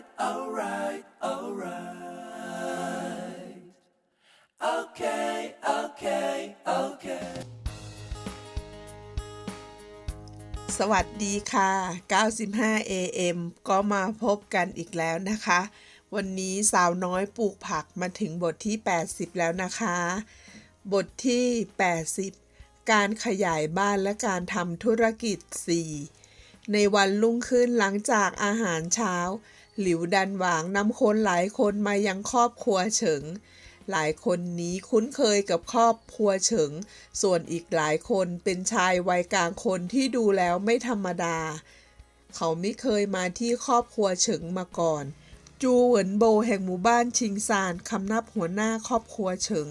right, alright, alright. Okay, okay, okay. สวัสดีค่ะ 95 AM ก็มาพบกันอีกแล้วนะคะ วันนี้สาวน้อยปลูกผักมาถึงบทที่ 80 แล้วนะคะ บทที่ 80 การขยายบ้านและการทำธุรกิจ 4ในวันรุ่งขึ้นหลังจากอาหารเช้า หลิวดันหวางนำคนหลายคนมายังครอบครัวเฉิง หลายคนนี้คุ้นเคยกับครอบครัวเฉิง ส่วนอีกหลายคนเป็นชายวัยกลางคนที่ดูแล้วไม่ธรรมดา เขาไม่เคยมาที่ครอบครัวเฉิงมาก่อน จูเหวินโบแห่งหมู่บ้านชิงซานคำนับหัวหน้าครอบครัวเฉิง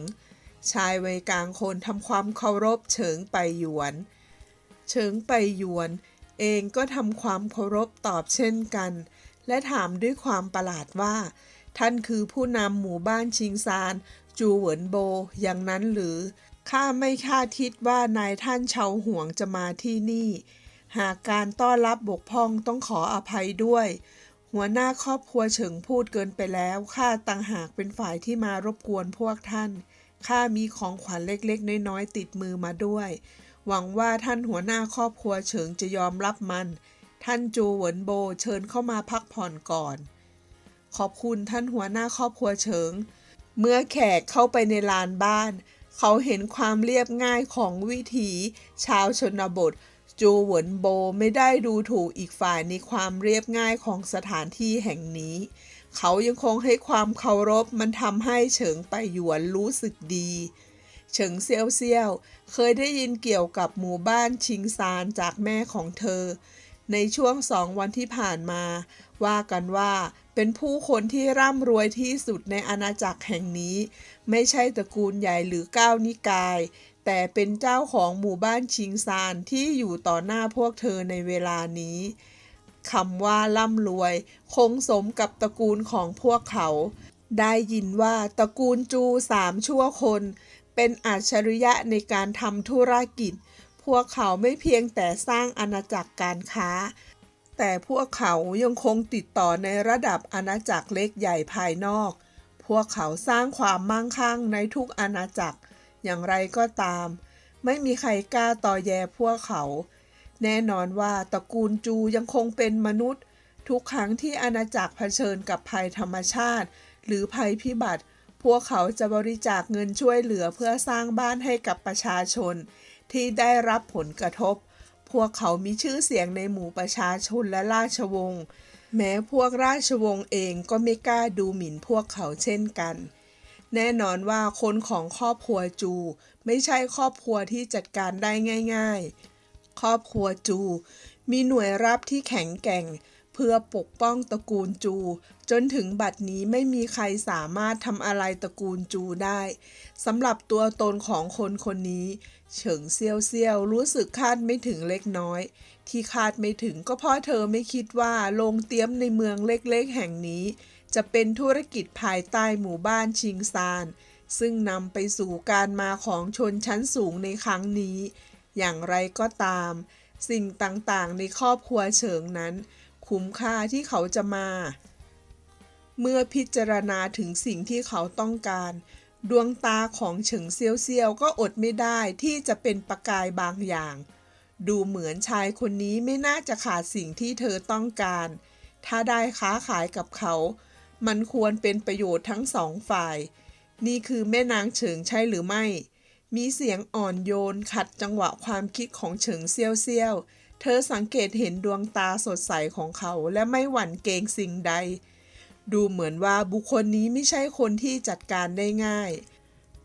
ชายวัยกลางคนทำความเคารพเฉิงไปหยวน เฉิงไปหยวน เองก็ทำความเคารพตอบเช่นกัน และถามด้วยความประหลาดว่า ท่านคือผู้นำหมู่บ้านชิงซาน จูเหวินโบ อย่างนั้นหรือ ข้าไม่คาดคิดว่านายท่านเฉาห่วงจะมาที่นี่ หากการต้อนรับบกพร่องต้องขออภัยด้วย หัวหน้าครอบครัวเฉิงพูดเกินไปแล้ว ข้าต่างหากเป็นฝ่ายที่มารบกวนพวกท่าน ข้ามีของขวัญเล็กๆ น้อยๆติดมือมาด้วย หวังว่าท่านหัวหน้าครอบครัวเฉิงจะยอมรับมัน ท่านจูเหวินโบเชิญเข้ามาพักผ่อนก่อน ขอบคุณท่านหัวหน้าครอบครัวเฉิง เมื่อแขกเข้าไปในลานบ้าน เขาเห็นความเรียบง่ายของวิถีชาวชนบท จูเหวินโบไม่ได้ดูถูกอีกฝ่ายในความเรียบง่ายของสถานที่แห่งนี้ เขายังคงให้ความเคารพมันทำให้เฉิงไปหยวนรู้สึกดีเฉิงเซียวเซียว เคยได้ยินเกี่ยวกับหมู่บ้านชิงซานจากแม่ของเธอ ในช่วงสองวันที่ผ่านมา ว่ากันว่าเป็นผู้คนที่ร่ำรวยที่สุดในอาณาจักรแห่งนี้ ไม่ใช่ตระกูลใหญ่หรือก้าวนิกาย แต่เป็นเจ้าของหมู่บ้านชิงซานที่อยู่ต่อหน้าพวกเธอในเวลานี้คำว่าร่ำรวย คงสมกับตระกูลของพวกเขา ได้ยินว่าตระกูลจูสามชั่วคน เป็นอัจฉริยะในการทำธุรกิจ พวกเขาไม่เพียงแต่สร้างอาณาจักรการค้า แต่พวกเขายังคงติดต่อในระดับอาณาจักรเล็กใหญ่ภายนอก พวกเขาสร้างความมั่งคั่งในทุกอาณาจักร อย่างไรก็ตาม ไม่มีใครกล้าต่อแย่พวกเขา แน่นอนว่าตระกูลจูยังคงเป็นมนุษย์ ทุกครั้งที่อาณาจักรเผชิญกับภัยธรรมชาติ หรือภัยพิบัติ พวกเขาจะบริจาคเงินช่วยเหลือเพื่อสร้างบ้านให้กับประชาชน ที่ได้รับผลกระทบ พวกเขามีชื่อเสียงในหมู่ประชาชนและราชวงศ์แม้พวกราชวงศ์เองก็ไม่กล้าดูหมิ่นพวกเขาเช่นกัน แน่นอนว่าคนของครอบครัวจู ไม่ใช่ครอบครัวที่จัดการได้ง่าย ๆ ครอบครัวจู มีหน่วยรับที่แข็งแกร่ง เพื่อปกป้องตระกูลจู จนถึงบัดนี้ไม่มีใครสามารถทำอะไรตระกูลจูได้สำหรับตัวตนของคนคนนี้ เฉิงเซียวเซียวรู้สึกคาดไม่ถึงเล็กน้อย ที่คาดไม่ถึงก็เพราะเธอไม่คิดว่าโรงเตี้ยมในเมืองเล็กๆ แห่งนี้ จะเป็นธุรกิจภายใต้หมู่บ้านชิงซาน ซึ่งนำไปสู่การมาของชนชั้นสูงในครั้งนี้ อย่างไรก็ตาม สิ่งต่างๆ ในครอบครัวเฉิงนั้น คุ้มค่าที่เขาจะมา เมื่อพิจารณาถึงสิ่งที่เขาต้องการ ดวงตาของเฉิงเซียวเซียวก็อดไม่ได้ที่จะเป็นประกายบางอย่าง ดูเหมือนชายคนนี้ไม่น่าจะขาดสิ่งที่เธอต้องการ ถ้าได้ค้าขายกับเขา มันควรเป็นประโยชน์ทั้งสองฝ่าย นี่คือแม่นางเฉิงใช่หรือไม่ มีเสียงอ่อนโยนขัดจังหวะความคิดของเฉิงเซียวเซียว เธอสังเกตเห็นดวงตาสดใสของเขาและไม่หวั่นเกรงสิ่งใด ดูเหมือนว่าบุคคลนี้ไม่ใช่คนที่จัดการได้ง่าย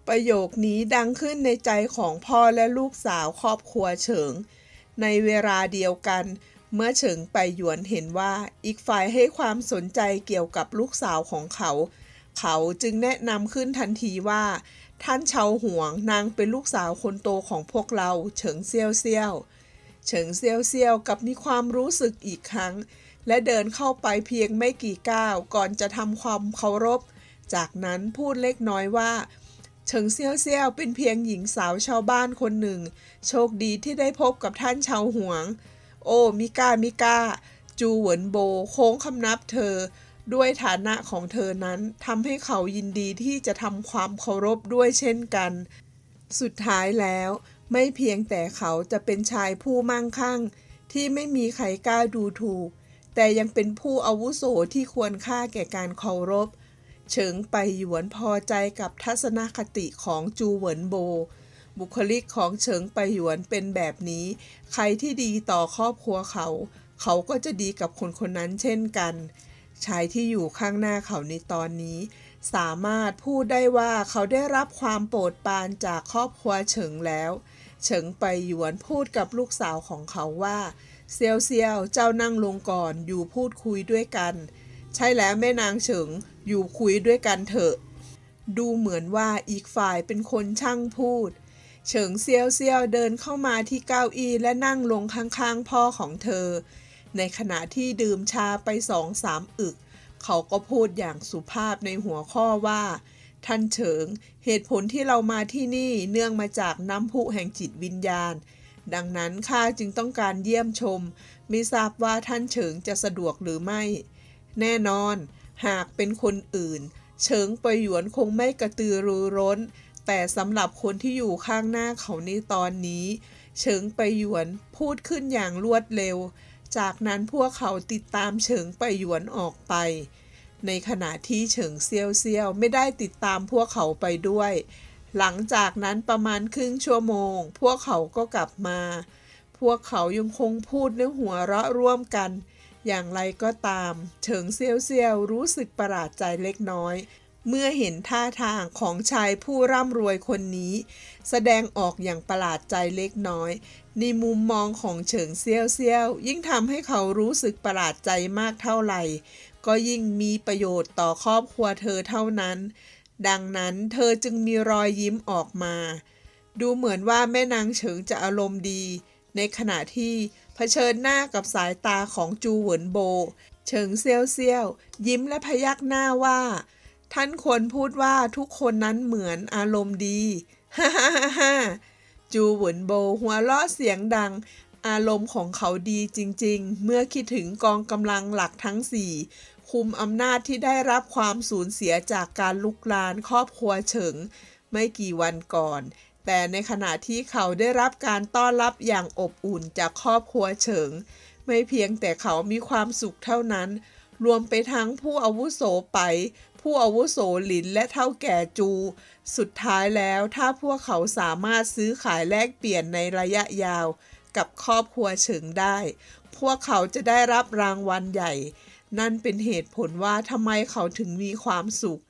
ประโยคนี้ดังขึ้นในใจของพ่อและลูกสาวครอบครัวเฉิง ในเวลาเดียวกัน เมื่อเฉิงไปหยวนเห็นว่าอีกฝ่ายให้ความสนใจเกี่ยวกับลูกสาวของเขา เขาจึงแนะนำขึ้นทันทีว่า ท่านเชาห่วงนางเป็นลูกสาวคนโตของพวกเราเฉิงเซียวเซียวเฉิงเซียวเซียวกับมีความรู้สึกอีกครั้ง และเดินเข้าไปเพียงไม่กี่ก้าวก่อนจะทำความเคารพ จากนั้นพูดเล็กน้อยว่าเฉิงเซียวเซียวเป็นเพียงหญิงสาวชาวบ้านคนหนึ่ง โชคดีที่ได้พบกับท่านชาวหวง โอ้มิก้ามิก้า จูเหวินโบ โค้งคำนับเธอ ด้วยฐานะของเธอนั้นทำให้เขายินดีที่จะทำความเคารพด้วยเช่นกัน สุดท้ายแล้วไม่เพียงแต่เขาจะเป็นชายผู้มั่งคั่ง ที่ไม่มีใครกล้าดูถูก แต่ยังเป็นผู้อาวุโสที่ควรค่าแก่การเคารพ เฉิงไปหยวนพอใจกับทัศนคติของจูเหวินโบ บุคลิกของเฉิงไปหยวนเป็นแบบนี้ ใครที่ดีต่อครอบครัวเขา เขาก็จะดีกับคนคนนั้นเช่นกัน ชายที่อยู่ข้างหน้าเขาในตอนนี้ สามารถพูดได้ว่าเขาได้รับความโปรดปรานจากครอบครัวเฉิงแล้ว เฉิงไปหยวนพูดกับลูกสาวของเขาว่า เซียวเซียวเจ้านั่งลงก่อน อยู่พูดคุยด้วยกัน ใช่แล้วแม่นางเฉิง อยู่คุยด้วยกันเถอะ ดูเหมือนว่าอีกฝ่ายเป็นคนช่างพูด เฉิงเซียวเซียวเดินเข้ามาที่เก้าอี้และนั่งลงข้างๆพ่อของเธอ ในขณะที่ดื่มชาไปสองสามอึก เขาก็พูดอย่างสุภาพในหัวข้อว่าท่านเฉิง เหตุผลที่เรามาที่นี่เนื่องมาจากน้ำพุแห่งจิตวิญญาณ ดังนั้นข้าจึงต้องการเยี่ยมชม ไม่ทราบว่าท่านเฉิงจะสะดวกหรือไม่ แน่นอน หากเป็นคนอื่น เฉิงไปหยวนคงไม่กระตือรือร้น แต่สำหรับคนที่อยู่ข้างหน้าเขาในตอนนี้ เฉิงไปหยวนพูดขึ้นอย่างรวดเร็ว จากนั้นพวกเขาติดตามเฉิงไปหยวนออกไป ในขณะที่เฉิงเซียวเซียวไม่ได้ติดตามพวกเขาไปด้วย หลังจากนั้นประมาณครึ่งชั่วโมง พวกเขาก็กลับมา พวกเขายังคงพูดเนื้อหัวเราะร่วมกัน อย่างไรก็ตาม เฉิงเซียวเซียวรู้สึกประหลาดใจเล็กน้อย เมื่อเห็นท่าทางของชายผู้ร่ำรวยคนนี้ แสดงออกอย่างประหลาดใจเล็กน้อย ในมุมมองของเฉิงเซียวเซียว ยิ่งทำให้เขารู้สึกประหลาดใจมากเท่าไหร่ ก็ยิ่งมีประโยชน์ต่อครอบครัวเธอเท่านั้น ดังนั้นเธอจึงมีรอยยิ้มออกมา ดูเหมือนว่าแม่นางเฉิงจะอารมณ์ดี ในขณะที่เผชิญหน้ากับสายตาของจูเหวินโบ เฉิงเซียวเซียวยิ้มและพยักหน้าว่า ท่านควรพูดว่าทุกคนนั้นเหมือนอารมณ์ดีฮ่าฮ่าฮ่าจูเหวินโบหัวเราะเสียงดัง อารมณ์ของเขาดีจริง ๆ เมื่อคิดถึงกองกำลังหลักทั้งสี่ คุมอำนาจที่ได้รับความสูญเสียจากการลุกลานครอบครัวเฉิง ไม่กี่วันก่อน แต่ในขณะที่เขาได้รับการต้อนรับอย่างอบอุ่นจากครอบครัวเฉิง ไม่เพียงแต่เขามีความสุขเท่านั้น รวมไปทั้งผู้อาวุโสไป ผู้อาวุโสหลินและเท่าแก่จู สุดท้ายแล้วถ้าพวกเขาสามารถซื้อขายแลกเปลี่ยนในระยะยาว กับครอบครัวเฉิงได้ พวกเขาจะได้รับรางวัลใหญ่ นั่นเป็นเหตุผลว่าทำไมเขาถึงมีความสุข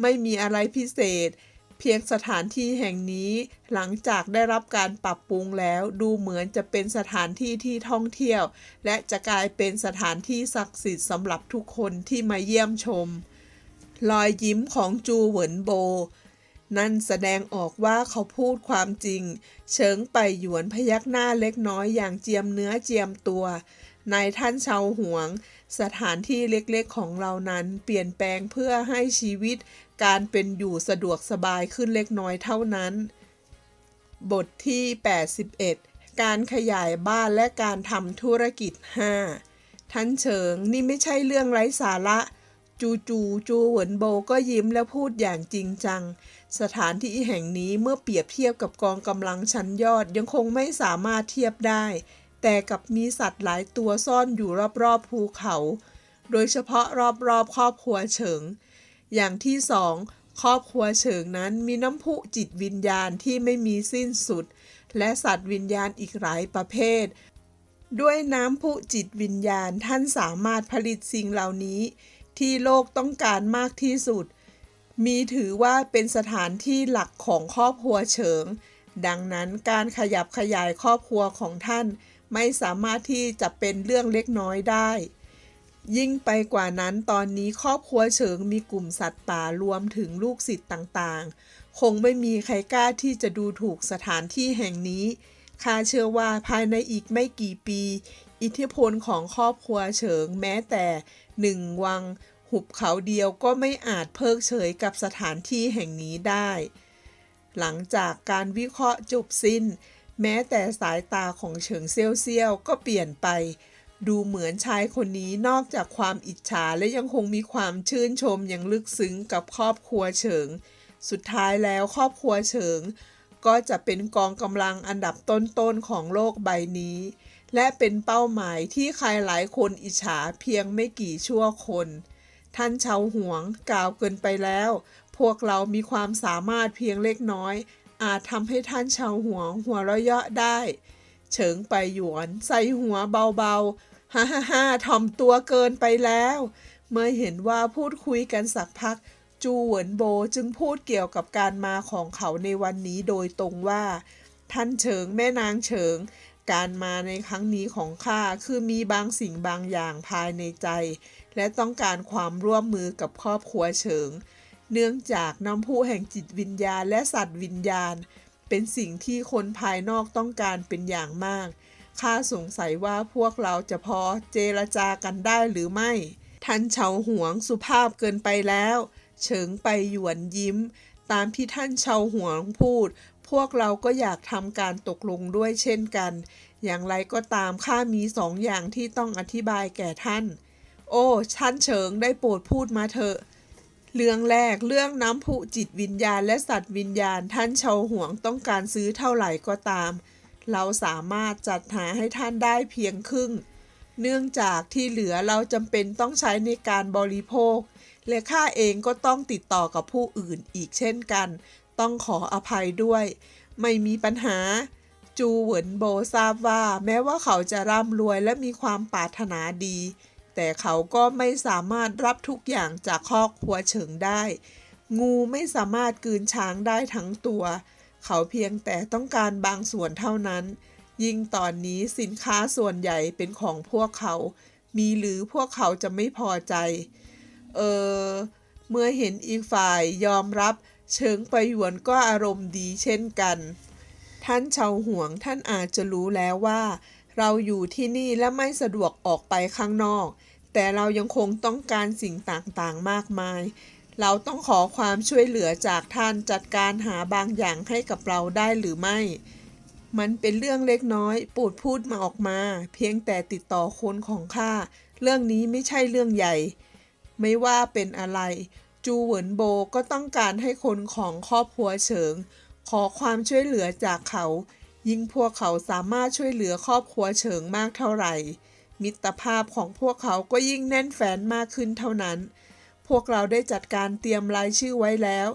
ไม่มีอะไรพิเศษ เพียงสถานที่แห่งนี้หลังจากได้รับการปรับปรุงแล้วดูเหมือนจะเป็นสถานที่ที่ท่องเที่ยว และจะกลายเป็นสถานที่ศักดิ์สิทธิ์สำหรับทุกคนที่มาเยี่ยมชม รอยยิ้มของจูเหวินโบนั่นแสดงออกว่าเขาพูดความจริง เฉิงไปหยวนพยักหน้าเล็กน้อยอย่างเจียมเนื้อเจียมตัว นายท่านชาวหวง สถานที่เล็กๆของเรานั้น เปลี่ยนแปลงเพื่อให้ชีวิตการเป็นอยู่สะดวกสบายขึ้นเล็กน้อยเท่านั้น บทที่ 81 การขยายบ้านและการทำธุรกิจ 5 ท่านเฉิงนี่ไม่ใช่เรื่องไร้สาระจูจูจูเหวินโบก็ยิ้มและพูดอย่างจริงจัง สถานที่แห่งนี้เมื่อเปรียบเทียบกับกองกำลังชั้นยอดยังคงไม่สามารถเทียบได้ แต่กับมีสัตว์หลายตัวซ่อนอยู่รอบๆภูเขา โดยเฉพาะรอบๆครอบครัวเฉิง อย่างที่สองครอบครัวเฉิงนั้นมีน้ำพุจิตวิญญาณที่ไม่มีสิ้นสุด และสัตว์วิญญาณอีกหลายประเภท ด้วยน้ำพุจิตวิญญาณท่านสามารถผลิตสิ่งเหล่านี้ ที่โลกต้องการมากที่สุด มีถือว่าเป็นสถานที่หลักของครอบครัวเฉิง ดังนั้นการขยับขยายครอบครัวของท่าน ไม่สามารถที่จะเป็นเรื่องเล็กน้อยได้ ยิ่งไปกว่านั้นตอนนี้ครอบครัวเฉิงมีกลุ่มสัตว์ป่ารวมถึงลูกศิษย์ต่างๆ คงไม่มีใครกล้าที่จะดูถูกสถานที่แห่งนี้ข้าเชื่อว่าภายในอีกไม่กี่ปี อิทธิพลของครอบครัวเฉิงแม้แต่หนึ่งวัง หุบเขาเดียวก็ไม่อาจเพิกเฉยกับสถานที่แห่งนี้ได้ หลังจากการวิเคราะห์จบสิ้น แม้แต่สายตาของเฉิงเซี่ยวเซี่ยวก็เปลี่ยนไป ดูเหมือนชายคนนี้นอกจากความอิจฉาและยังคงมีความชื่นชมอย่างลึกซึ้งกับครอบครัวเฉิง สุดท้ายแล้วครอบครัวเฉิง ก็จะเป็นกองกำลังอันดับต้นๆของโลกใบนี้ และเป็นเป้าหมายที่ใครหลายคนอิจฉาเพียงไม่กี่ชั่วคน ท่านชาวหวงกล่าวเกินไปแล้ว พวกเรามีความสามารถเพียงเล็กน้อย อาจทำให้ท่านชาวหัวหัวเราะเยาะได้ เฉิงไปหยวนใส่หัวเบาๆฮ่าฮ่าฮ่าถ่อมตัวเกินไปแล้ว เมื่อเห็นว่าพูดคุยกันสักพัก จูเหวินโบจึงพูดเกี่ยวกับการมาของเขาในวันนี้โดยตรงว่า ท่านเฉิงแม่นางเฉิง การมาในครั้งนี้ของข้าคือมีบางสิ่งบางอย่างภายในใจ และต้องการความร่วมมือกับครอบครัวเฉิง เนื่องจากน้ำพุแห่งจิตวิญญาณและสัตว์วิญญาณ เป็นสิ่งที่คนภายนอกต้องการเป็นอย่างมาก ข้าสงสัยว่าพวกเราจะพอเจรจากันได้หรือไม่ ท่านเฉาหวงสุภาพเกินไปแล้ว เฉิงไปหยวนยิ้ม ตามที่ท่านเฉาหวงพูด พวกเราก็อยากทำการตกลงด้วยเช่นกัน อย่างไรก็ตามข้ามีสองอย่างที่ต้องอธิบายแก่ท่าน โอ้ท่านเฉิงได้โปรดพูดมาเถอะ เรื่องแรกเรื่องน้ำพุจิตวิญญาณและสัตว์วิญญาณท่านเฉาหวงต้องการซื้อเท่าไหร่ก็ตาม เราสามารถจัดหาให้ท่านได้เพียงครึ่ง เนื่องจากที่เหลือเราจำเป็นต้องใช้ในการบริโภค และข้าเองก็ต้องติดต่อกับผู้อื่นอีกเช่นกัน ต้องขออภัยด้วย ไม่มีปัญหา จูเหวินโบทราบว่า แม้ว่าเขาจะร่ำรวยและมีความปรารถนาดี แต่เขาก็ไม่สามารถรับทุกอย่างจากครอบครัวเฉิงได้ งูไม่สามารถกืนช้างได้ทั้งตัว เขาเพียงแต่ต้องการบางส่วนเท่านั้น ยิ่งตอนนี้สินค้าส่วนใหญ่เป็นของพวกเขา มีหรือพวกเขาจะไม่พอใจ เออ เมื่อเห็นอีกฝ่ายยอมรับ เฉิงไปหยวนก็อารมณ์ดีเช่นกัน ท่านเฉาหวงท่านอาจจะรู้แล้วว่า เราอยู่ที่นี่และไม่สะดวกออกไปข้างนอก แต่เรายังคงต้องการสิ่งต่างๆมากมาย เราต้องขอความช่วยเหลือจากท่านจัดการหาบางอย่างให้กับเราได้หรือไม่ มันเป็นเรื่องเล็กน้อยปูดพูดมาออกมา เพียงแต่ติดต่อคนของข้า เรื่องนี้ไม่ใช่เรื่องใหญ่ ไม่ว่าเป็นอะไร จูเหวินโบก็ต้องการให้คนของครอบครัวเฉิง ขอความช่วยเหลือจากเขา ยิ่งพวกเขาสามารถช่วยเหลือครอบครัวเฉิงมากเท่าไหร่ มิตรภาพของพวกเขาก็ยิ่งแน่นแฟนมากขึ้นเท่านั้น พวกเราได้จัดการเตรียมรายชื่อไว้แล้ว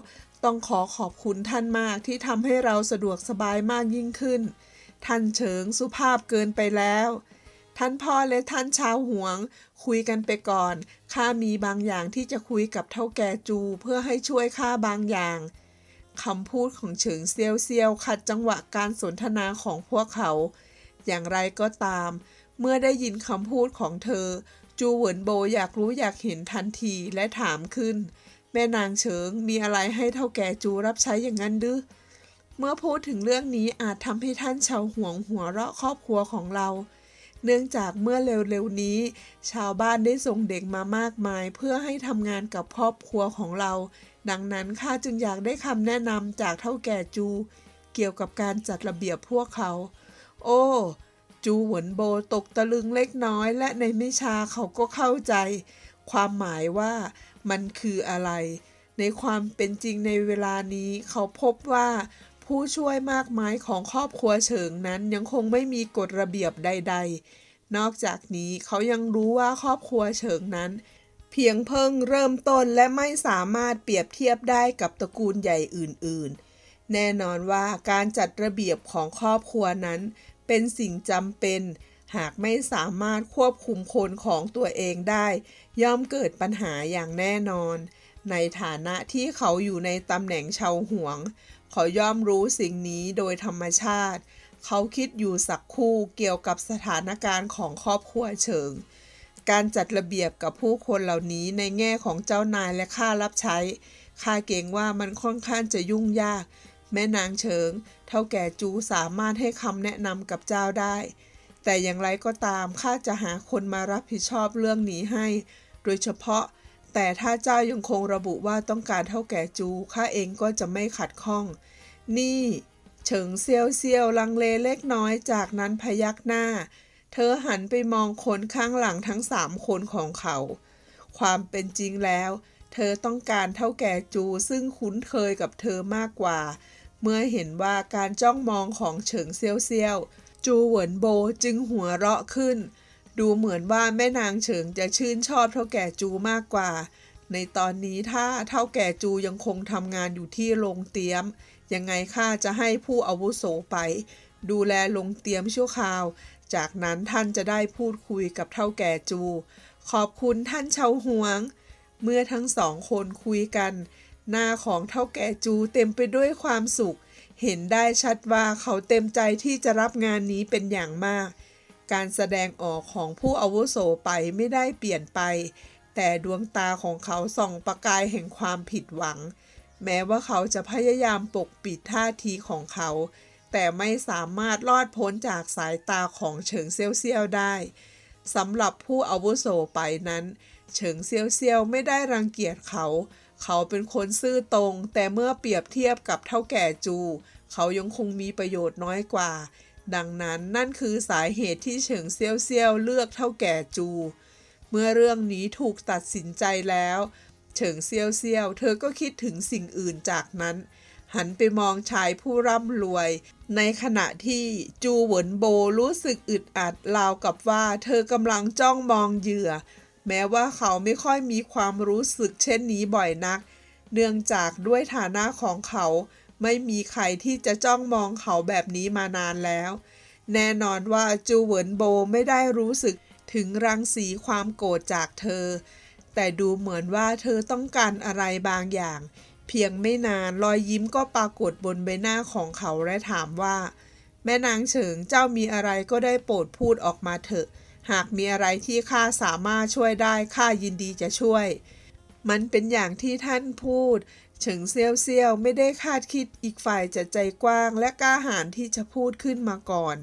ต้องขอขอบคุณท่านมากที่ทำให้เราสะดวกสบายมากยิ่งขึ้น ท่านเฉิงสุภาพเกินไปแล้ว ท่านพ่อและท่านชาวหวง คุยกันไปก่อน ข้ามีบางอย่างที่จะคุยกับเท่าแก่จูเพื่อให้ช่วยข้าบางอย่าง คำพูดของเฉิงเซียวเซียวขัดจังหวะการสนทนาของพวกเขา อย่างไรก็ตาม เมื่อได้ยินคำพูดของเธอ จูเหวินโบอยากรู้อยากเห็นทันทีและถามขึ้น แม่นางเฉิงมีอะไรให้เท่าแก่จูรับใช้อย่างนั้นดื้อเมื่อพูดถึงเรื่องนี้อาจทำให้ท่านชาวห่วงหัวเราะครอบครัวของเรา เนื่องจากเมื่อเร็วๆนี้ ชาวบ้านได้ส่งเด็กมามากมาย เพื่อให้ทำงานกับครอบครัวของเรา ดังนั้นข้าจึงอยากได้คำแนะนำจากเท่าแก่จู เกี่ยวกับการจัดระเบียบพวกเขา โอ้ จูหวนโบตกตะลึงเล็กน้อย และในไม่ช้าเขาก็เข้าใจ ความหมายว่ามันคืออะไร ในความเป็นจริงในเวลานี้เขาพบว่า ผู้ช่วยมากมายของครอบครัวเฉิงนั้นยังคงไม่มีกฎระเบียบใด ๆ นอกจากนี้เขายังรู้ว่าครอบครัวเฉิงนั้น เพียงเพิ่งเริ่มต้นและไม่สามารถเปรียบเทียบได้กับตระกูลใหญ่อื่น ๆ แน่นอนว่าการจัดระเบียบของครอบครัวนั้น เป็นสิ่งจำเป็น หากไม่สามารถควบคุมคนของตัวเองได้ ย่อมเกิดปัญหาอย่างแน่นอน ในฐานะที่เขาอยู่ในตำแหน่งชาวหวง เขาย่อมรู้สิ่งนี้โดยธรรมชาติ เขาคิดอยู่สักคู่เกี่ยวกับสถานการณ์ของครอบครัวเฉิง การจัดระเบียบกับผู้คนเหล่านี้ในแง่ของเจ้านายและข้ารับใช้ข้าเกรงว่ามันค่อนข้างจะยุ่งยาก แม่นางเฉิง เท่าแก่จูสามารถให้คำแนะนำกับเจ้าได้ แต่อย่างไรก็ตามข้าจะหาคนมารับผิดชอบเรื่องนี้ให้ โดยเฉพาะ แต่ถ้าเจ้ายังคงระบุว่าต้องการเท่าแก่จูข้าเองก็จะไม่ขัดข้อง นี่เฉิงเซียวเซียวลังเลเล็กน้อยจากนั้นพยักหน้า เธอหันไปมองคนข้างหลังทั้งสามคนของเขา ความเป็นจริงแล้ว เธอต้องการเท่าแก่จูซึ่งคุ้นเคยกับเธอมากกว่า เมื่อเห็นว่าการจ้องมองของเฉิงเซียวเซียวจูเหวินโบจึงหัวเราะขึ้น ดูเหมือนว่าแม่นางเฉิงจะชื่นชอบเท่าแก่จูมากกว่า ในตอนนี้ถ้าเท่าแก่จูยังคงทำงานอยู่ที่โรงเตี๊ยม ยังไงข้าจะให้ผู้อาวุโสไป ดูแลโรงเตี๊ยมชั่วคราว จากนั้นท่านจะได้พูดคุยกับเท่าแก่จู ขอบคุณท่านชาวหวง เมื่อทั้งสองคนคุยกัน หน้าของเท่าแก่จูเต็มไปด้วยความสุข เห็นได้ชัดว่าเขาเต็มใจที่จะรับงานนี้เป็นอย่างมาก การแสดงออกของผู้อาวุโสไปไม่ได้เปลี่ยนไป แต่ดวงตาของเขาส่องประกายแห่งความผิดหวัง แม้ว่าเขาจะพยายามปกปิดท่าทีของเขา แต่ไม่สามารถรอดพ้นจากสายตาของเฉิงเซี่ยวเซี่ยวได้สำหรับผู้อาวุโสไปนั้น เฉิงเซี่ยวเซี่ยวไม่ได้รังเกียจเขา เขาเป็นคนซื่อตรง แต่เมื่อเปรียบเทียบกับเท่าแก่จู เขายังคงมีประโยชน์น้อยกว่า ดังนั้นนั่นคือสาเหตุที่เฉิงเซี่ยวเซี่ยวเลือกเท่าแก่จู เมื่อเรื่องนี้ถูกตัดสินใจแล้ว เฉิงเซี่ยวเซี่ยวเธอก็คิดถึงสิ่งอื่นจากนั้น หันไปมองชายผู้ร่ำรวย ในขณะที่จูเหวินโบรู้สึกอึดอัดราวกับว่า เธอกำลังจ้องมองเหยื่อ แม้ว่าเขาไม่ค่อยมีความรู้สึกเช่นนี้บ่อยนัก เนื่องจากด้วยฐานะของเขา ไม่มีใครที่จะจ้องมองเขาแบบนี้มานานแล้ว แน่นอนว่าจูเหวินโบไม่ได้รู้สึกถึงรังสีความโกรธจากเธอ แต่ดูเหมือนว่าเธอต้องการอะไรบางอย่าง เพียงไม่นานรอยยิ้มก็ปรากฏบนใบหน้าของเขาและถามว่า แม่นางเฉิงเจ้ามีอะไรก็ได้โปรดพูดออกมาเถอะ หากมีอะไรที่ข้าสามารถช่วยได้ข้ายินดีจะช่วย มันเป็นอย่างที่ท่านพูด เฉิงเซียวเซียวไม่ได้คาดคิดอีกฝ่ายจะใจกว้าง และกล้าหาญที่จะพูดขึ้นมาก่อน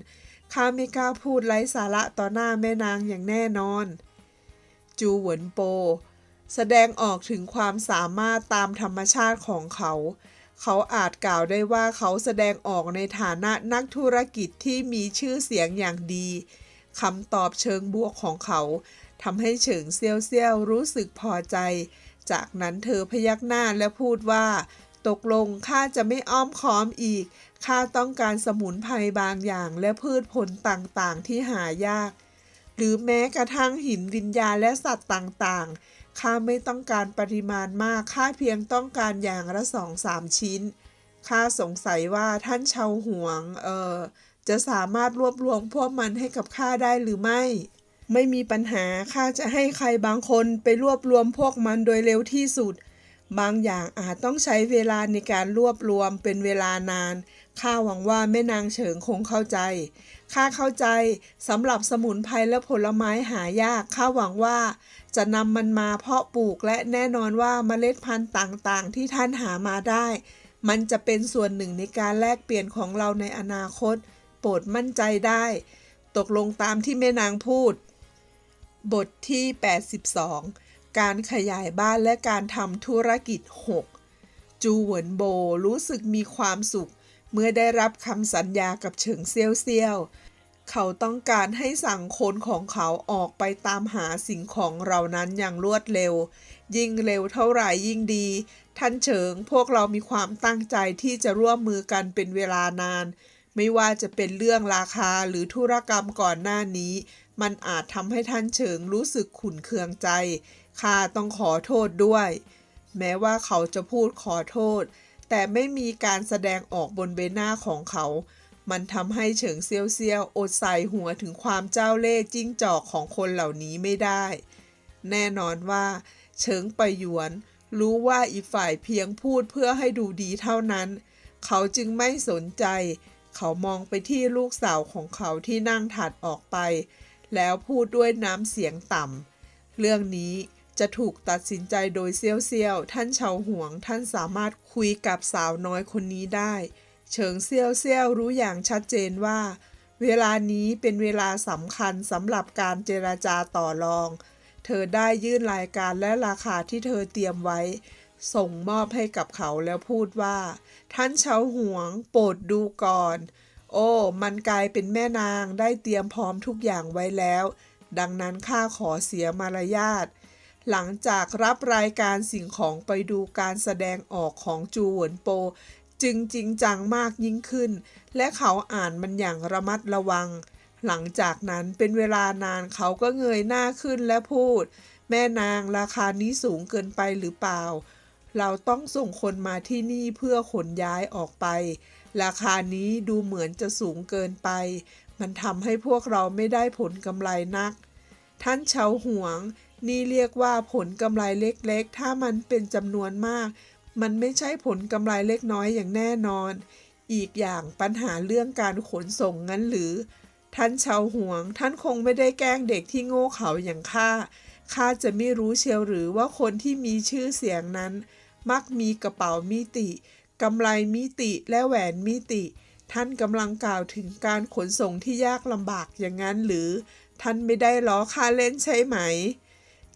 ข้าไม่กล้าพูดไร้สาระต่อหน้าแม่นางอย่างแน่นอน จูเหวินโป แสดงออกถึงความสามารถตามธรรมชาติของเขา เขาอาจกล่าวได้ว่าเขาแสดงออกในฐานะนักธุรกิจที่มีชื่อเสียงอย่างดีคำตอบเชิงบวกของเขาทำให้เฉิงเซียวเซียวรู้สึกพอใจ จากนั้นเธอพยักหน้าและพูดว่า ตกลงข้าจะไม่อ้อมค้อมอีก ข้าต้องการสมุนไพรบางอย่างและพืชผลต่างๆ ที่หายาก หรือแม้กระทั่งหินวิญญาและสัตว์ต่างๆ ข้าไม่ต้องการปริมาณมาก ข้าเพียงต้องการอย่างละสองสามชิ้น ข้าสงสัยว่าท่านชาวหวง เออจะสามารถรวบรวมพวกมันให้กับข้าได้หรือไม่ ไม่มีปัญหาข้าจะให้ใครบางคนไปรวบรวมพวกมันโดยเร็วที่สุด บางอย่างอาจต้องใช้เวลาในการรวบรวมเป็นเวลานาน ข้าหวังว่าแม่นางเฉิงคงเข้าใจ ข้าเข้าใจสำหรับสมุนไพรและผลไม้หายาก ข้าหวังว่าจะนำมันมาเพาะปลูกและแน่นอนว่าเมล็ดพันธุ์ต่างๆ ที่ท่านหามาได้ มันจะเป็นส่วนหนึ่งในการแลกเปลี่ยนของเราในอนาคต โปรดมั่นใจได้ ตกลงตามที่แม่นางพูด บทที่ 82 การขยายบ้านและการทำธุรกิจ 6 จูเหวินโบรู้สึกมีความสุข เมื่อได้รับคำสัญญากับเฉิงเซียวเซียว เขาต้องการให้สั่งคนของเขาออกไปตามหาสิ่งของเหล่านั้นอย่างรวดเร็ว ยิ่งเร็วเท่าไหร่ยิ่งดี ท่านเฉิงพวกเรามีความตั้งใจที่จะร่วมมือกันเป็นเวลานาน ไม่ว่าจะเป็นเรื่องราคาหรือธุรกรรมก่อนหน้านี้ มันอาจทำให้ท่านเฉิงรู้สึกขุนเคืองใจ ข้าต้องขอโทษด้วย แม้ว่าเขาจะพูดขอโทษ แต่ไม่มีการแสดงออกบนใบหน้าของเขา มันทำให้เฉิงเซียวเซียวอดใส่หัวถึงความเจ้าเล่ห์จิ้งจอกของคนเหล่านี้ไม่ได้ แน่นอนว่า เฉิงไปหยวน รู้ว่าอีกฝ่ายเพียงพูดเพื่อให้ดูดีเท่านั้น เขาจึงไม่สนใจ เขามองไปที่ลูกสาวของเขาที่นั่งถัดออกไป แล้วพูดด้วยน้ำเสียงต่ำเรื่องนี้จะถูกตัดสินใจโดยเซียวเซียวท่านเฉาหวง ท่านสามารถคุยกับสาวน้อยคนนี้ได้ เฉิงเซียวเซียวรู้อย่างชัดเจนว่า เวลานี้เป็นเวลาสำคัญสำหรับการเจราจาต่อรอง เธอได้ยื่นรายการและราคาที่เธอเตรียมไว้ ส่งมอบให้กับเขาแล้วพูดว่า ท่านเฉาหวง โปรดดูก่อน โอ้ มันกลายเป็นแม่นางได้เตรียมพร้อมทุกอย่างไว้แล้ว ดังนั้นข้าขอเสียมารยาท หลังจากรับรายการสิ่งของไปดูการแสดงออกของจูเหวินโป จึงจริงจังมากยิ่งขึ้น และเขาอ่านมันอย่างระมัดระวัง หลังจากนั้นเป็นเวลานานเขาก็เงยหน้าขึ้นและพูด แม่นางราคานี้สูงเกินไปหรือเปล่า เราต้องส่งคนมาที่นี่เพื่อขนย้ายออกไป ราคานี้ดูเหมือนจะสูงเกินไป มันทำให้พวกเราไม่ได้ผลกำไรนัก ท่านเฉาหวง นี่เรียกว่าผลกำไรเล็กๆ ถ้ามันเป็นจำนวนมาก มันไม่ใช่ผลกำไรเล็กน้อยอย่างแน่นอน อีกอย่างปัญหาเรื่องการขนส่งงั้นหรือ ท่านเฉาหวง ท่านคงไม่ได้แกล้งเด็กที่โง่เขลาอย่างข้าข้าจะไม่รู้เชียวหรือว่าคนที่มีชื่อเสียงนั้น มักมีกระเป๋ามิติ กำไรมิติและแหวนมิติ ท่านกำลังกล่าวถึงการขนส่งที่ยากลำบากอย่างนั้นหรือ ท่านไม่ได้ล้อข้าเล่นใช่ไหม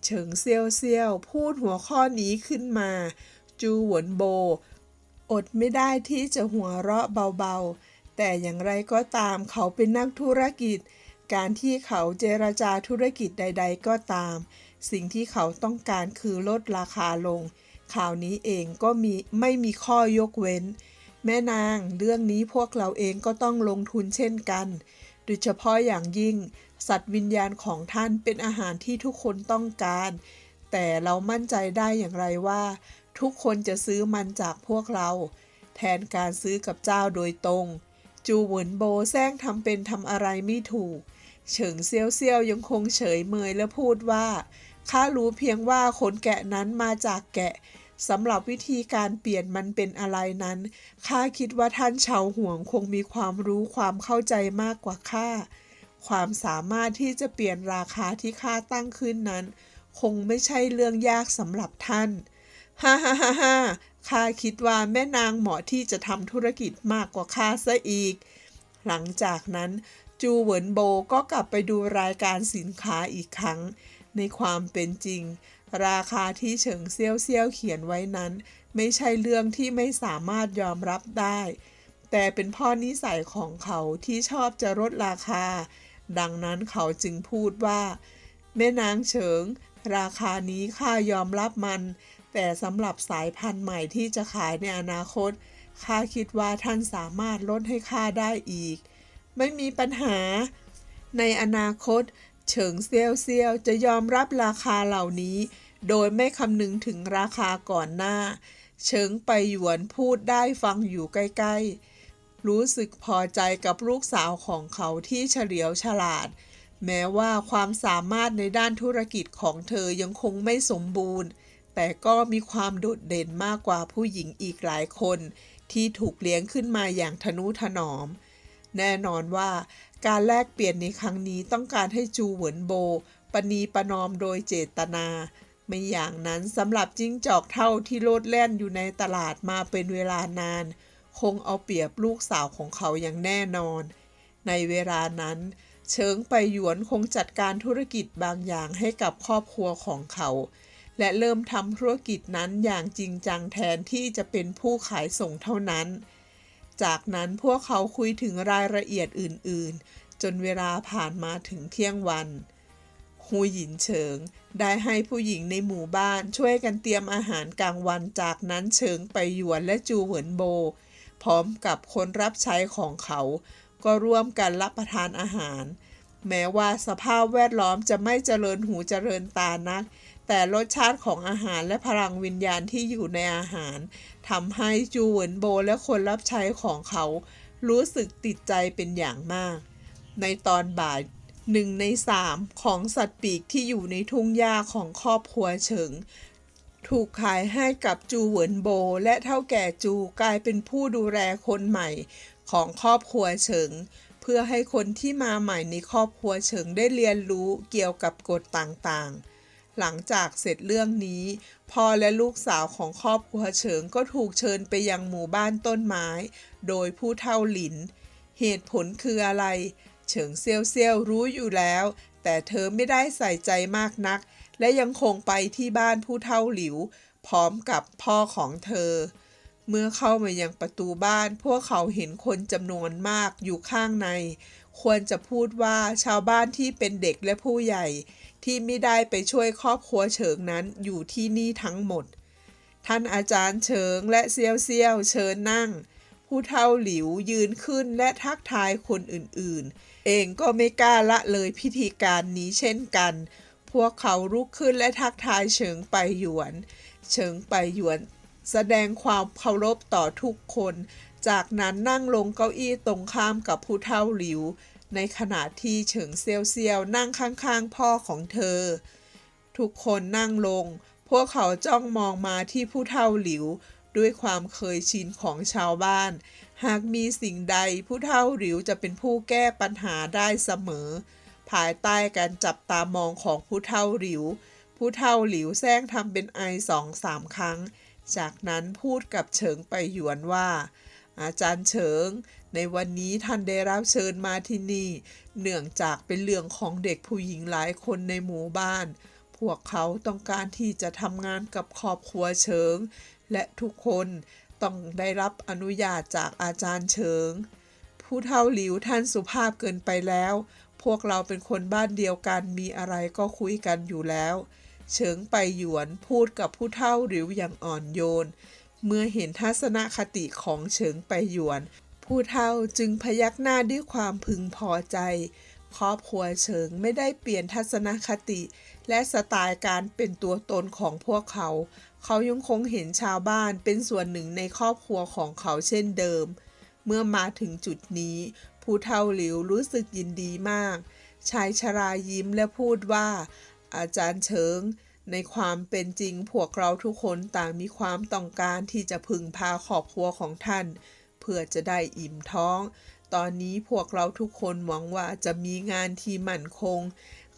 เฉิงเซียวเซียวพูดหัวข้อนี้ขึ้นมา จูหวนโบ อดไม่ได้ที่จะหัวเราะเบาๆ แต่อย่างไรก็ตามเขาเป็นนักธุรกิจ การที่เขาเจรจาธุรกิจใด ๆ ก็ตาม สิ่งที่เขาต้องการคือลดราคาลง ข่าวนี้เองก็มีไม่มีข้อยกเว้น แม่นางเรื่องนี้พวกเราเองก็ต้องลงทุนเช่นกัน โดยเฉพาะอย่างยิ่ง สัตว์วิญญาณของท่านเป็นอาหารที่ทุกคนต้องการ แต่เรามั่นใจได้อย่างไรว่า ทุกคนจะซื้อมันจากพวกเรา แทนการซื้อกับเจ้าโดยตรง จูเหวินโบแซงทำเป็นทำอะไรไม่ถูก เฉิงเซียวเซียวยังคงเฉยเมยและพูดว่า ข้ารู้เพียงว่าขนแกะนั้นมาจากแกะสำหรับวิธีการเปลี่ยนมันเป็นอะไรนั้น ข้าคิดว่าท่านชาวห่วงคงมีความรู้ความเข้าใจมากกว่าข้า ความสามารถที่จะเปลี่ยนราคาที่ข้าตั้งขึ้นนั้น คงไม่ใช่เรื่องยากสำหรับท่าน ฮ่าฮ่าฮ่าฮ่าข้าคิดว่าแม่นางเหมาะที่จะทำธุรกิจมากกว่าข้าซะอีก หลังจากนั้นจูเหวินโบก็กลับไปดูรายการสินค้าอีกครั้ง ในความเป็นจริง ราคาที่เฉิงเซี่ยวเซี่ยวเขียนไว้นั้น ไม่ใช่เรื่องที่ไม่สามารถยอมรับได้ แต่เป็นพ่อนิสัยของเขาที่ชอบจะลดราคา ดังนั้นเขาจึงพูดว่า แม่นางเฉิง ราคานี้ข้ายอมรับมัน แต่สำหรับสายพันธุ์ใหม่ที่จะขายในอนาคตข้าคิดว่าท่านสามารถลดให้ข้าได้อีก ไม่มีปัญหา ในอนาคต เฉิงเซียวเซียวจะยอมรับราคาเหล่านี้ โดยไม่คำนึงถึงราคาก่อนหน้า เฉิงไปหยวนพูดได้ฟังอยู่ใกล้ ๆ รู้สึกพอใจกับลูกสาวของเขาที่เฉลียวฉลาด แม้ว่าความสามารถในด้านธุรกิจของเธอยังคงไม่สมบูรณ์ แต่ก็มีความโดดเด่นมากกว่าผู้หญิงอีกหลายคน ที่ถูกเลี้ยงขึ้นมาอย่างทนุถนอม แน่นอนว่า การแลกเปลี่ยนในครั้งนี้ต้องการให้จูเหวินโบปณีประนอมโดยเจตนา ไม่อย่างนั้นสำหรับจิ้งจอกเท่าที่โลดแล่นอยู่ในตลาดมาเป็นเวลานาน คงเอาเปรียบลูกสาวของเขาอย่างแน่นอน ในเวลานั้น เชิงไปหยวนคงจัดการธุรกิจบางอย่างให้กับครอบครัวของเขา และเริ่มทำธุรกิจนั้นอย่างจริงจังแทนที่จะเป็นผู้ขายส่งเท่านั้น จากนั้นพวกเขาคุยถึงรายละเอียดอื่น ๆ จนเวลาผ่านมาถึงเที่ยงวันฮูหยินเฉิง ได้ให้ผู้หญิงในหมู่บ้านช่วยกันเตรียมอาหารกลางวันจากนั้นเฉิงไปหยวนและจูเหวินโบ พร้อมกับคนรับใช้ของเขา ก็ร่วมกันรับประทานอาหาร แม้ว่าสภาพแวดล้อมจะไม่เจริญหูเจริญตานัก แต่รสชาติของอาหารและพลังวิญญาณที่อยู่ในอาหารทำให้จูเวินโบและคนรับใช้ของเขา รู้สึกติดใจเป็นอย่างมาก ในตอนบ่ายหนึ่งในสามของสัตว์ปีกที่อยู่ในทุ่งหญ้าของครอบครัวเฉิง ถูกขายให้กับจูเหวินโบและเท่าแก่จูกลายเป็นผู้ดูแลคนใหม่ของครอบครัวเฉิง เพื่อให้คนที่มาใหม่ในครอบครัวเฉิงได้เรียนรู้เกี่ยวกับกฎต่างๆ หลังจากเสร็จเรื่องนี้ พ่อและลูกสาวของครอบครัวเฉิงก็ถูกเชิญไปยังหมู่บ้านต้นไม้ โดยผู้เฒ่าหลิน เหตุผลคืออะไร เฉิงเซียวเซียวรู้อยู่แล้ว แต่เธอไม่ได้ใส่ใจมากนัก และยังคงไปที่บ้านผู้เฒ่าหลิว พร้อมกับพ่อของเธอ เมื่อเข้ามายังประตูบ้าน พวกเขาเห็นคนจำนวนมากอยู่ข้างใน ควรจะพูดว่าชาวบ้านที่เป็นเด็กและผู้ใหญ่ ที่ไม่ได้ไปช่วยครอบครัวเฉิงนั้นอยู่ที่นี่ทั้งหมด ท่านอาจารย์เฉิงและเซียวเซียวเชิญนั่ง ผู้เฒ่าหลิวยืนขึ้นและทักทายคนอื่นๆ เองก็ไม่กล้าละเลยพิธีการนี้เช่นกัน พวกเขาลุกขึ้นและทักทายเฉิงไปหยวน เฉิงไปหยวน แสดงความเคารพต่อทุกคน จากนั้นนั่งลงเก้าอี้ตรงข้ามกับผู้เฒ่าหลิว ในขณะที่เฉิงเซียวเซียวนั่งข้างๆพ่อของเธอ ทุกคนนั่งลง พวกเขาจ้องมองมาที่ผู้เฒ่าหลิว ด้วยความเคยชินของชาวบ้าน หากมีสิ่งใดผู้เฒ่าหลิวจะเป็นผู้แก้ปัญหาได้เสมอ ภายใต้การจับตามองของผู้เฒ่าหลิว ผู้เฒ่าหลิวแซงทำเป็นไอสองสามครั้ง จากนั้นพูดกับเฉิงไปหยวนว่าอาจารย์เฉิง ในวันนี้ท่านได้รับเชิญมาที่นี่ เนื่องจากเป็นเรื่องของเด็กผู้หญิงหลายคนในหมู่บ้าน พวกเขาต้องการที่จะทำงานกับครอบครัวเฉิง และทุกคนต้องได้รับอนุญาตจากอาจารย์เฉิง ผู้เฒ่าหลิวท่านสุภาพเกินไปแล้ว พวกเราเป็นคนบ้านเดียวกันมีอะไรก็คุยกันอยู่แล้ว เฉิงไปหยวนพูดกับผู้เฒ่าหลิวอย่างอ่อนโยน เมื่อเห็นทัศนคติของเฉิงไปหยวน ผู้เฒ่าจึงพยักหน้าด้วยความพึงพอใจ ครอบครัวเฉิงไม่ได้เปลี่ยนทัศนคติ และสไตล์การเป็นตัวตนของพวกเขา เขายังคงเห็นชาวบ้านเป็นส่วนหนึ่งในครอบครัวของเขาเช่นเดิม เมื่อมาถึงจุดนี้ ผู้เฒ่าหลิวรู้สึกยินดีมาก ชายชรายิ้มและพูดว่า อาจารย์เฉิงในความเป็นจริงพวกเราทุกคนต่างมีความต้องการที่จะพึงพาครอบครัวของท่าน พื่อจะได้อิ่มท้อง ตอนนี้พวกเราทุกคนหวังว่าจะมีงานที่มั่นคง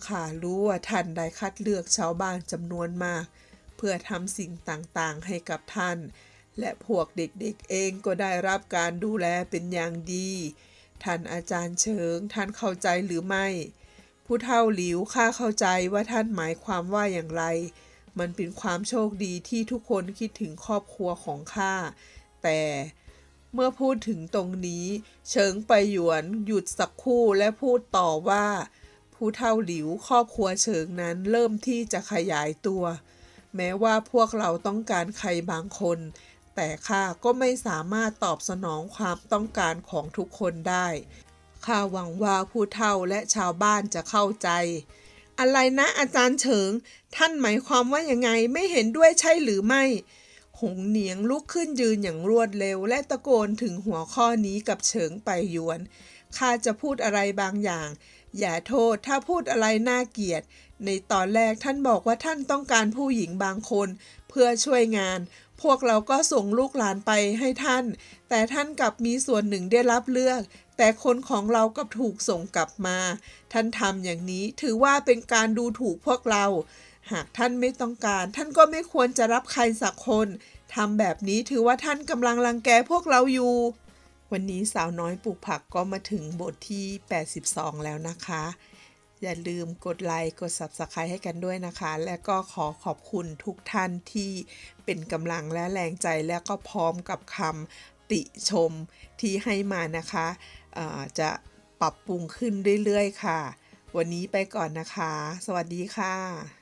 ข้ารู้ว่าท่านได้คัดเลือกชาวบ้านจำนวนมาก เพื่อทำสิ่งต่างๆให้กับท่าน และพวกเด็กๆเองก็ได้รับการดูแลเป็นอย่างดี ท่านอาจารย์เชิง ท่านเข้าใจหรือไม่ ผู้เฒ่าหลิวข้าเข้าใจว่าท่านหมายความว่าอย่างไร มันเป็นความโชคดีที่ทุกคนคิดถึงครอบครัวของข้าแต่ เมื่อพูดถึงตรงนี้ เฉิงไปหยวนหยุดสักครู่และพูดต่อว่า ผู้เฒ่าหลิวครอบครัวเฉิงนั้นเริ่มที่จะขยายตัว แม้ว่าพวกเราต้องการใครบางคน แต่ข้าก็ไม่สามารถตอบสนองความต้องการของทุกคนได้ข้าหวังว่าผู้เฒ่าและชาวบ้านจะเข้าใจ อะไรนะอาจารย์เฉิง ท่านหมายความว่ายังไงไม่เห็นด้วยใช่หรือไม่ หงเหนียงลุกขึ้นยืนอย่างรวดเร็ว และตะโกนถึงหัวข้อนี้กับเฉิงไปยวน ข้าจะพูดอะไรบางอย่าง อย่าโทษถ้าพูดอะไรน่าเกลียด ในตอนแรกท่านบอกว่าท่านต้องการผู้หญิงบางคน เพื่อช่วยงาน พวกเราก็ส่งลูกหลานไปให้ท่าน แต่ท่านกลับมีส่วนหนึ่งได้รับเลือก แต่คนของเรากับถูกส่งกลับมา ท่านทำอย่างนี้ถือว่าเป็นการดูถูกพวกเรา หากท่านไม่ต้องการ ท่านก็ไม่ควรจะรับใครสักคนทำแบบนี้ถือว่าท่านกำลังรังแกพวกเราอยู่ วันนี้สาวน้อยปลูกผักก็มาถึงบทที่ 82 แล้วนะคะ อย่าลืมกดไลค์กด Subscribe ให้กันด้วยนะคะ และก็ขอขอบคุณทุกท่านที่เป็นกำลังและแรงใจและก็พร้อมกับคำติชมที่ให้มานะคะจะปรับปรุงขึ้นเรื่อยๆ ค่ะ วันนี้ไปก่อนนะคะ สวัสดีค่ะ